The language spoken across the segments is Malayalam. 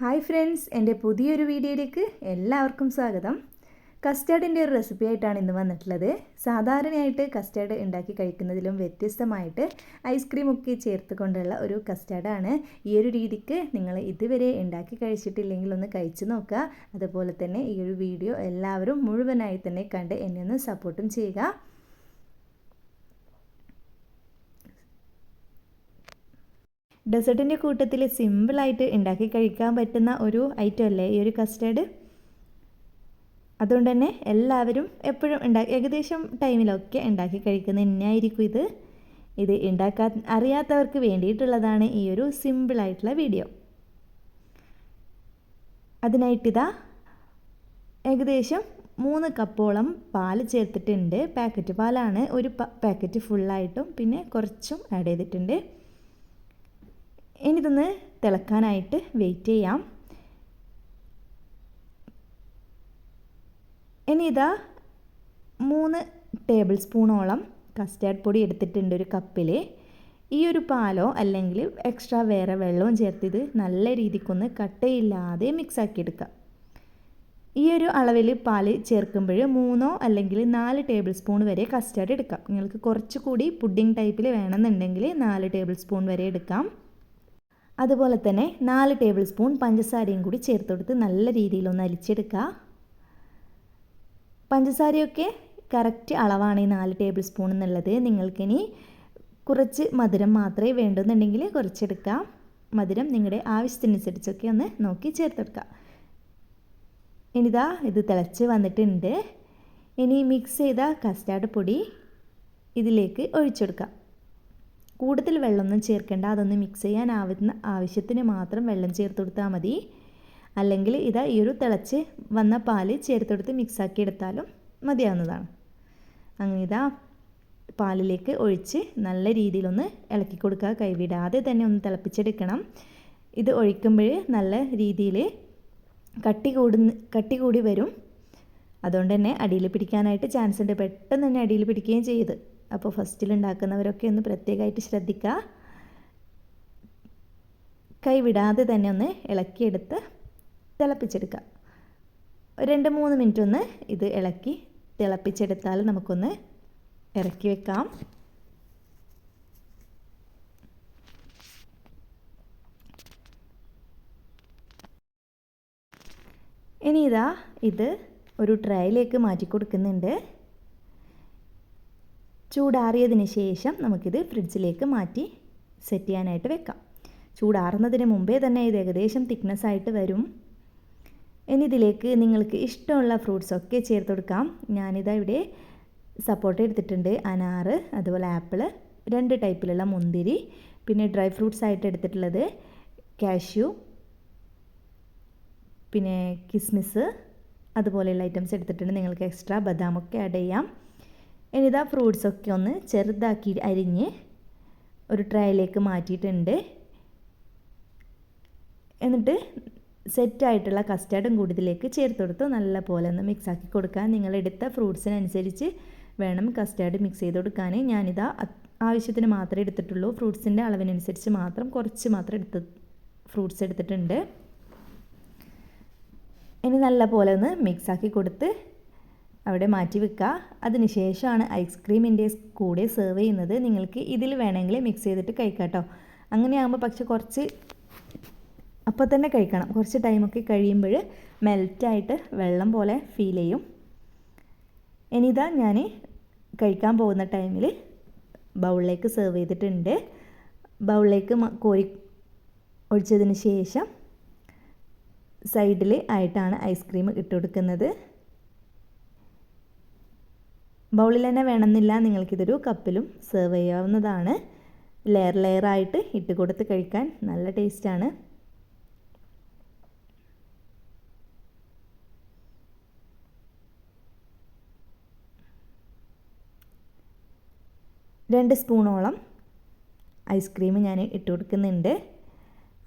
ഹായ് ഫ്രണ്ട്സ് എന്റെ പുതിയൊരു വീഡിയോയിലേക്ക് എല്ലാവർക്കും സ്വാഗതം. കസ്റ്റേർഡിന്റെ ഒരു റെസിപ്പി ആയിട്ടാണ് ഇന്ന് വന്നിട്ടുള്ളത്. സാധാരണയായിട്ട് കസ്റ്റേർഡ് ഉണ്ടാക്കി കഴിക്കുന്നതിലും വ്യത്യസ്തമായിട്ട് ഐസ്ക്രീം ഒക്കെ ചേർത്ത് കൊണ്ടുള്ള ഒരു കസ്റ്റേർഡാണ് ഈ ഒരു രീതിക്ക് നിങ്ങൾ ഇതുവരെ ഉണ്ടാക്കി കഴിച്ചിട്ടില്ലെങ്കിൽ ഒന്ന് കഴിച്ചു നോക്കുക. അതുപോലെ തന്നെ ഈ ഒരു വീഡിയോ എല്ലാവരും മുഴുവനായി തന്നെ കണ്ട് എന്നെ ഒന്ന് സപ്പോർട്ടും ചെയ്യുക. ഡെസേർട്ടിന്റെ കൂട്ടത്തിൽ സിമ്പിളായിട്ട് ഉണ്ടാക്കി കഴിക്കാൻ പറ്റുന്ന ഒരു ഐറ്റം അല്ലേ? ഈ ഒരു കസ്റ്റേർഡ് അതുകൊണ്ട് തന്നെ എല്ലാവരും എപ്പോഴും ഉണ്ടാക്കി ഏകദേശം ടൈമിലൊക്കെ ഉണ്ടാക്കി കഴിക്കുന്ന തന്നെയായിരിക്കും ഇത്. ഇത് ഉണ്ടാക്കാൻ അറിയാത്തവർക്ക് വേണ്ടിയിട്ടുള്ളതാണ് ഈ ഒരു സിമ്പിളായിട്ടുള്ള വീഡിയോ അതിനായിട്ടിതാ ഏകദേശം മൂന്ന് കപ്പോളം പാൽ ചേർത്തിട്ടുണ്ട്. പാക്കറ്റ് പാലാണ്. ഒരു പാക്കറ്റ് ഫുള്ളായിട്ടും പിന്നെ കുറച്ചും ആഡ് ചെയ്തിട്ടുണ്ട്. ഇനി ഇതൊന്ന് തിളക്കാനായിട്ട് വെയിറ്റ് ചെയ്യാം. ഇനി ഇതാ മൂന്ന് ടേബിൾ സ്പൂണോളം കസ്റ്റാർഡ് പൊടി എടുത്തിട്ടുണ്ട് ഒരു കപ്പിൽ ഈ ഒരു പാലോ അല്ലെങ്കിൽ എക്സ്ട്രാ വേറെ വെള്ളവും ചേർത്തിത് നല്ല രീതിക്കൊന്ന് കട്ടയില്ലാതെ മിക്സ് ആക്കി എടുക്കുക ഈ ഒരു അളവിൽ പാൽ ചേർക്കുമ്പോൾ മൂന്നോ അല്ലെങ്കിൽ നാല് ടേബിൾ സ്പൂൺ വരെ കസ്റ്റാർഡ് എടുക്കാം. നിങ്ങൾക്ക് കുറച്ചുകൂടി പുഡിംഗ് ടൈപ്പിൽ വേണമെന്നുണ്ടെങ്കിൽ നാല് ടേബിൾ സ്പൂൺ വരെ എടുക്കാം. അതുപോലെ തന്നെ നാല് ടേബിൾ സ്പൂൺ പഞ്ചസാരയും കൂടി ചേർത്ത് കൊടുത്ത് നല്ല രീതിയിലൊന്ന് അലിച്ചെടുക്കുക പഞ്ചസാരയൊക്കെ കറക്റ്റ് അളവാണ് ഈ നാല് ടേബിൾ സ്പൂൺ എന്നുള്ളത്. നിങ്ങൾക്കിനി കുറച്ച് മധുരം മാത്രമേ വേണ്ടെന്നുണ്ടെങ്കിൽ കുറച്ചെടുക്കാം മധുരം നിങ്ങളുടെ ആവശ്യത്തിനനുസരിച്ചൊക്കെ ഒന്ന് നോക്കി ചേർത്തെടുക്കാം ഇനിതാ ഇത് തിളച്ച് വന്നിട്ടുണ്ട്. ഇനി മിക്സ് ചെയ്ത കസ്റ്റാർഡ് പൊടി ഇതിലേക്ക് ഒഴിച്ചെടുക്കാം കൂടുതൽ വെള്ളമൊന്നും ചേർക്കേണ്ട അതൊന്ന് മിക്സ് ചെയ്യാൻ ആവുന്ന ആവശ്യത്തിന് മാത്രം വെള്ളം ചേർത്ത് കൊടുത്താൽ മതി. അല്ലെങ്കിൽ ഇതാ ഈ ഒരു തിളച്ച് വന്ന പാൽ ചേർത്തെടുത്ത് മിക്സാക്കി എടുത്താലും മതിയാവുന്നതാണ്. അങ്ങനെ ഇതാ പാലിലേക്ക് ഒഴിച്ച് നല്ല രീതിയിലൊന്ന് ഇളക്കി കൊടുക്കുക കൈവിടാതെ തന്നെ ഒന്ന് തിളപ്പിച്ചെടുക്കണം. ഇത് ഒഴിക്കുമ്പോൾ നല്ല രീതിയിൽ കട്ടി കൂടുന്ന കട്ടി കൂടി വരും. അതുകൊണ്ട് തന്നെ അടിയിൽ പിടിക്കാനായിട്ട് ചാൻസ് ഉണ്ട്. പെട്ടെന്ന് തന്നെ അടിയിൽ പിടിക്കുകയും ചെയ്ത്. അപ്പോൾ ഫസ്റ്റിൽ ഉണ്ടാക്കുന്നവരൊക്കെ ഒന്ന് പ്രത്യേകമായിട്ട് ശ്രദ്ധിക്കുക കൈ വിടാതെ തന്നെ ഒന്ന് ഇളക്കിയെടുത്ത് തിളപ്പിച്ചെടുക്കുക രണ്ട് മൂന്ന് മിനിറ്റ് ഒന്ന് ഇത് ഇളക്കി തിളപ്പിച്ചെടുത്താൽ നമുക്കൊന്ന് ഇറക്കി വെക്കാം. ഇനി ഇതാ ഇത് ഒരു ട്രൈയിലേക്ക് മാറ്റി കൊടുക്കുന്നുണ്ട് ചൂടാറിയതിന് ശേഷം നമുക്കിത് ഫ്രിഡ്ജിലേക്ക് മാറ്റി സെറ്റ് ചെയ്യാനായിട്ട് വെക്കാം. ചൂടാറുന്നതിന് മുമ്പേ തന്നെ ഇത് ഏകദേശം തിക്നെസ് ആയിട്ട് വരും. ഇനി ഇതിലേക്ക് നിങ്ങൾക്ക് ഇഷ്ടമുള്ള ഫ്രൂട്ട്സ് ഒക്കെ ചേർത്ത് കൊടുക്കാം. ഞാനിതാ ഇവിടെ സപ്പോർട്ട് എടുത്തിട്ടുണ്ട്. അനാറ് അതുപോലെ ആപ്പിൾ രണ്ട് ടൈപ്പിലുള്ള മുന്തിരി പിന്നെ ഡ്രൈ ഫ്രൂട്ട്സ് ആയിട്ട് എടുത്തിട്ടുള്ളത് കാഷ്യു പിന്നെ കിസ്മിസ് അതുപോലെയുള്ള ഐറ്റംസ് എടുത്തിട്ടുണ്ട്. നിങ്ങൾക്ക് എക്സ്ട്രാ ബദാമൊക്കെ ആഡ് ചെയ്യാം. ഇനി ഫ്രൂട്ട്സൊക്കെ ഒന്ന് ചെറുതാക്കി അരിഞ്ഞ് ഒരു ട്രൈയിലേക്ക് മാറ്റിയിട്ടുണ്ട്. എന്നിട്ട് സെറ്റായിട്ടുള്ള കസ്റ്റാർഡും കൂടി ഇതിലേക്ക് ചേർത്ത് കൊടുത്ത് നല്ല പോലെ ഒന്ന് മിക്സാക്കി കൊടുക്കാൻ നിങ്ങളെടുത്ത ഫ്രൂട്ട്സിനനുസരിച്ച് വേണം കസ്റ്റാർഡ് മിക്സ് ചെയ്ത് കൊടുക്കാൻ ഞാനിതാ ആവശ്യത്തിന് മാത്രമേ എടുത്തിട്ടുള്ളൂ. ഫ്രൂട്ട്സിന്റെ അളവിനനുസരിച്ച് മാത്രം കുറച്ച് മാത്രം എടുത്ത് ഫ്രൂട്ട്സ് എടുത്തിട്ടുണ്ട്. ഇനി നല്ല പോലെ ഒന്ന് മിക്സാക്കി കൊടുത്ത് അവിടെ മാറ്റി വെക്കുക. അതിന് ശേഷമാണ് ഐസ്ക്രീമിന്റെ കൂടെ സെർവ് ചെയ്യുന്നത്. നിങ്ങൾക്ക് ഇതിൽ വേണമെങ്കിൽ മിക്സ് ചെയ്തിട്ട് കഴിക്കാം കേട്ടോ അങ്ങനെയാകുമ്പോൾ പക്ഷെ കുറച്ച് അപ്പോൾ തന്നെ കഴിക്കണം. കുറച്ച് ടൈമൊക്കെ കഴിയുമ്പോൾ മെൽറ്റായിട്ട് വെള്ളം പോലെ ഫീൽ ചെയ്യും. ഇനിതാ ഞാൻ കഴിക്കാൻ പോകുന്ന ടൈമിൽ ബൗളിലേക്ക് സെർവ് ചെയ്തിട്ടുണ്ട്. ബൗളിലേക്ക് കോരി ഒഴിച്ചതിന് ശേഷം സൈഡിൽ ആയിട്ടാണ് ഐസ്ക്രീം ഇട്ട് കൊടുക്കുന്നത്. ബൗളിൽ തന്നെ വേണമെന്നില്ല. നിങ്ങൾക്കിതൊരു കപ്പിലും സെർവ് ചെയ്യാവുന്നതാണ്. ലെയർ ലെയറായിട്ട് ഇട്ട് കൊടുത്ത് കഴിക്കാൻ നല്ല ടേസ്റ്റാണ് രണ്ട് സ്പൂണോളം ഐസ്ക്രീം ഞാൻ ഇട്ട് കൊടുക്കുന്നുണ്ട്.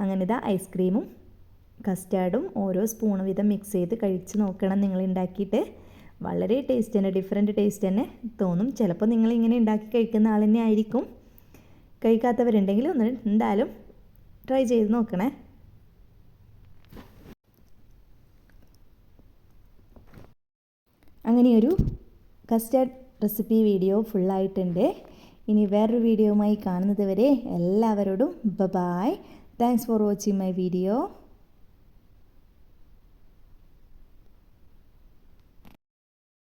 അങ്ങനെ ഇതാ ഐസ്ക്രീമും കസ്റ്റാർഡും ഓരോ സ്പൂൺ വീതം മിക്സ് ചെയ്ത് കഴിച്ച് നോക്കണം നിങ്ങൾ ഉണ്ടാക്കിയിട്ട് വളരെ ടേസ്റ്റ് തന്നെ ഡിഫറെന്റ് ടേസ്റ്റ് തന്നെ തോന്നും. ചിലപ്പോൾ നിങ്ങൾ ഇങ്ങനെ ഉണ്ടാക്കി കഴിക്കുന്ന ആൾ തന്നെ ആയിരിക്കും. കഴിക്കാത്തവരുണ്ടെങ്കിൽ ഒന്ന് എന്തായാലും ട്രൈ ചെയ്ത് നോക്കണേ. അങ്ങനെയൊരു കസ്റ്റേർഡ് റെസിപ്പി വീഡിയോ ഫുള്ളായിട്ടുണ്ട് ഇനി വേറൊരു വീഡിയോയുമായി കാണുന്നത് വരെ എല്ലാവരോടും bye bye thanks for watching my video